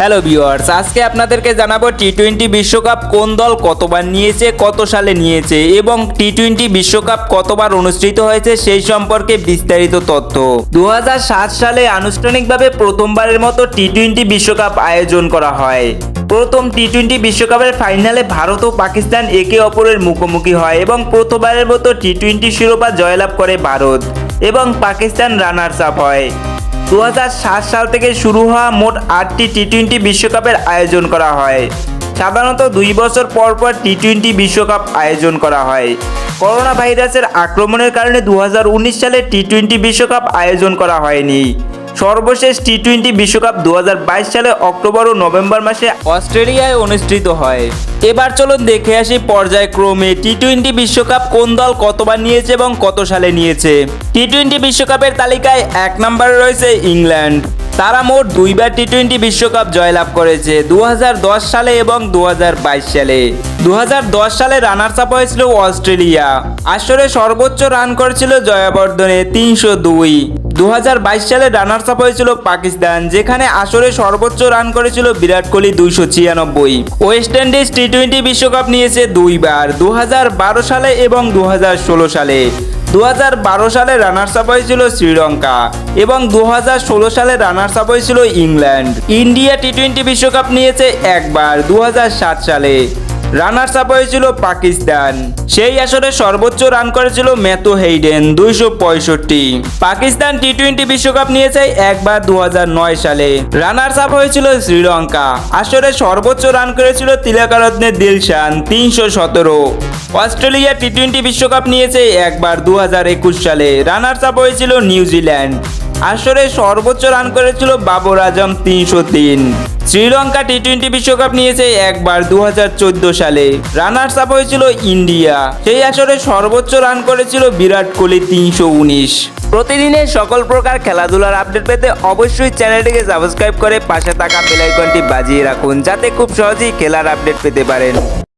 Hello viewers আজকে আপনাদেরকে জানাব টি টোয়েন্টি বিশ্বকাপ কোন দল কতবার নিয়েছে, কত সালে নিয়েছে এবং টি টোয়েন্টি বিশ্বকাপ কতবার অনুষ্ঠিত হয়েছে সেই সম্পর্কে বিস্তারিত তথ্য। দু সালে আনুষ্ঠানিকভাবে প্রথমবারের মতো টি টোয়েন্টি বিশ্বকাপ আয়োজন করা হয়। প্রথম টি টোয়েন্টি বিশ্বকাপের ফাইনালে ভারত ও পাকিস্তান একে অপরের মুখোমুখি হয় এবং প্রথমবারের মতো টি টোয়েন্টি শিরোপা জয়লাভ করে ভারত এবং পাকিস্তান রানার্স আপ হয়। দু হাজার সাত সাল থেকে শুরু হওয়া মোট আটটি টি টোয়েন্টি বিশ্বকাপের আয়োজন করা হয়। সাধারণত দুই বছর পর পর টি টোয়েন্টি বিশ্বকাপ আয়োজন করা হয়। করোনা ভাইরাসের আক্রমণের কারণে দু হাজার উনিশ সালে টি টোয়েন্টি বিশ্বকাপ আয়োজন করা হয়নি। সর্বশেষ টি টোয়েন্টি বিশ্বকাপ দু হাজার বাইশ সালে অক্টোবর ও নভেম্বর মাসে অস্ট্রেলিয়ায় অনুষ্ঠিত হয়। এবার চলুন দেখে আসি পর্যায়ক্রমে টি টোয়েন্টি বিশ্বকাপ কোন দল কতবার নিয়েছে এবং কত সালে নিয়েছে। টি টোয়েন্টি বিশ্বকাপের তালিকায় এক নম্বরে রয়েছে ইংল্যান্ড। তারা মোট দুইবার টি টোয়েন্টি বিশ্বকাপ জয়লাভ করেছে দু হাজার দশ সালে এবং দু হাজার বাইশ সালে। দু হাজার দশ সালে রানার্স আপ হয়েছিল অস্ট্রেলিয়া। আসরে সর্বোচ্চ রান করেছিল জয়াবর্ধনে তিনশো দুই। দু সালে রানার্স আপ হয়েছিল পাকিস্তান, যেখানে আসরে সর্বোচ্চ রান করেছিল বিরাট কোহলি দুইশো ছিয়ানব্বই। ওয়েস্ট ইন্ডিজ টি টোয়েন্টি বিশ্বকাপ নিয়েছে দুইবার দু হাজার বারো সালে এবং দু হাজার ষোলো সালে। দু হাজার বারো সালে রানার্স আপ হয়েছিল শ্রীলঙ্কা এবং দু হাজার ষোলো সালে রানার্স আপ হয়েছিল ইংল্যান্ড। ইন্ডিয়া টি টোয়েন্টি বিশ্বকাপ নিয়েছে একবার দু হাজার সাত সালে। রানার্স আপ হয়েছিল পাকিস্তান। সেই আসরে সর্বোচ্চ রান করেছিল ম্যাথু হেইডেন, দুইশো পঁয়ষট্টি। পাকিস্তান টি টোয়েন্টি বিশ্বকাপ নিয়েছে একবার দু হাজার নয় সালে। রানার্স আপ হয়েছিল শ্রীলঙ্কা। আসরে সর্বোচ্চ রান করেছিল তিলকারত্নে দিলশান, তিনশো সতেরো। অস্ট্রেলিয়া টি টোয়েন্টি বিশ্বকাপ নিয়েছে একবার দু হাজার একুশ সালে। রানার্স আপ হয়েছিল নিউজিল্যান্ড। আসরে সর্বোচ্চ রান করেছিল বাবর আজম তিনশো তিন। শ্রীলঙ্কা টি টোয়েন্টি বিশ্বকাপ নিয়েছে একবার দুহাজার চোদ্দ সালে। রানার্স আপ হয়েছিল ইন্ডিয়া। সেই আসরে সর্বোচ্চ রান করেছিল বিরাট কোহলি তিনশো উনিশ। প্রতিদিনের সকল প্রকার খেলাধুলার আপডেট পেতে অবশ্যই চ্যানেলটিকে সাবস্ক্রাইব করে পাশে থাকা বেলাইকনটি বাজিয়ে রাখুন, যাতে খুব সহজেই খেলার আপডেট পেতে পারেন।